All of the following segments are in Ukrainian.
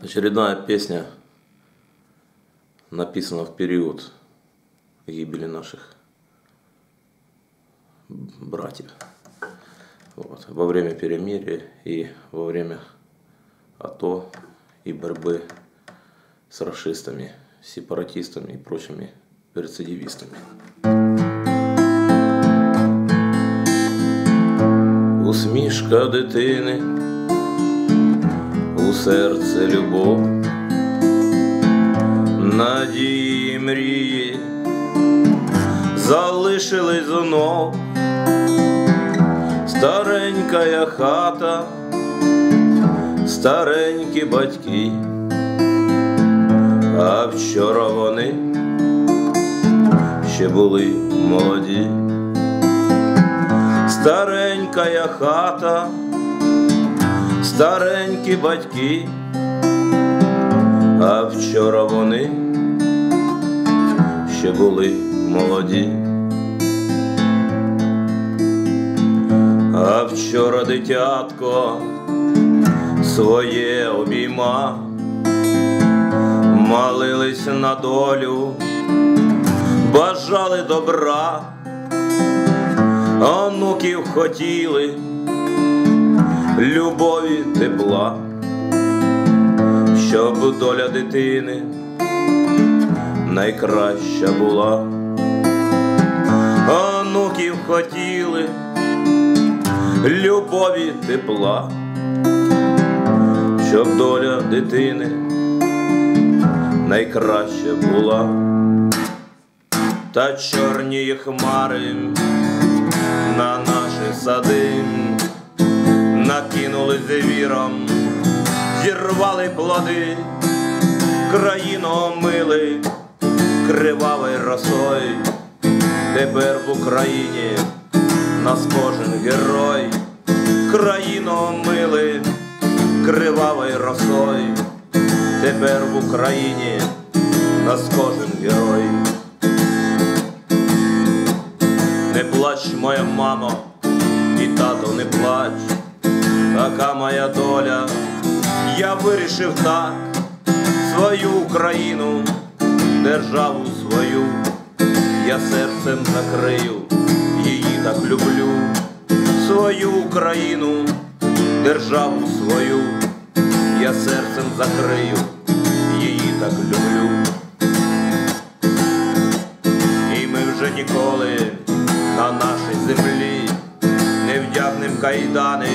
Очередная песня написана в период гибели наших братьев. Вот. Во время перемирия и во время АТО и борьбы с расистами, сепаратистами и прочими рецидивистами. Усмішка дитини, у серце любов, надії мрії залишились знов, старенька хата, старенькі батьки, а вчора вони ще були молоді. Старенька хата, старенькі батьки, а вчора вони ще були молоді. А вчора дитятко своє обійма, молились на долю, бажали добра, онуків хотіли любові тепла, щоб доля дитини найкраща була, онуків хотіли любові тепла, щоб доля дитини найкраща була, та чорні хмари на наші сади накинули віром, зірвали плоди, країну омили кривавий росой, тепер в Україні нас кожен герой, країну омили кривавий росой, тепер в Україні нас кожен герой. Не плач, моя мамо, і тато не плач, така моя доля, я вирішив так. Свою Україну, державу свою, я серцем закрию, її так люблю, свою Україну, державу свою, я серцем закрию, її так люблю. І ми вже ніколи на нашій землі не вдягнем кайдани,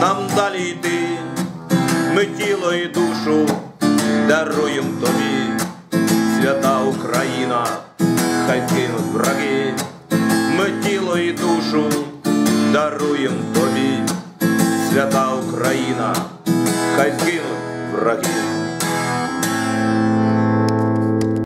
нам далі йти, ми тіло і душу даруєм тобі, свята Україна, хай кинуть враги, ми тіло і душу даруєм тобі, свята Україна, хай кинуть враги.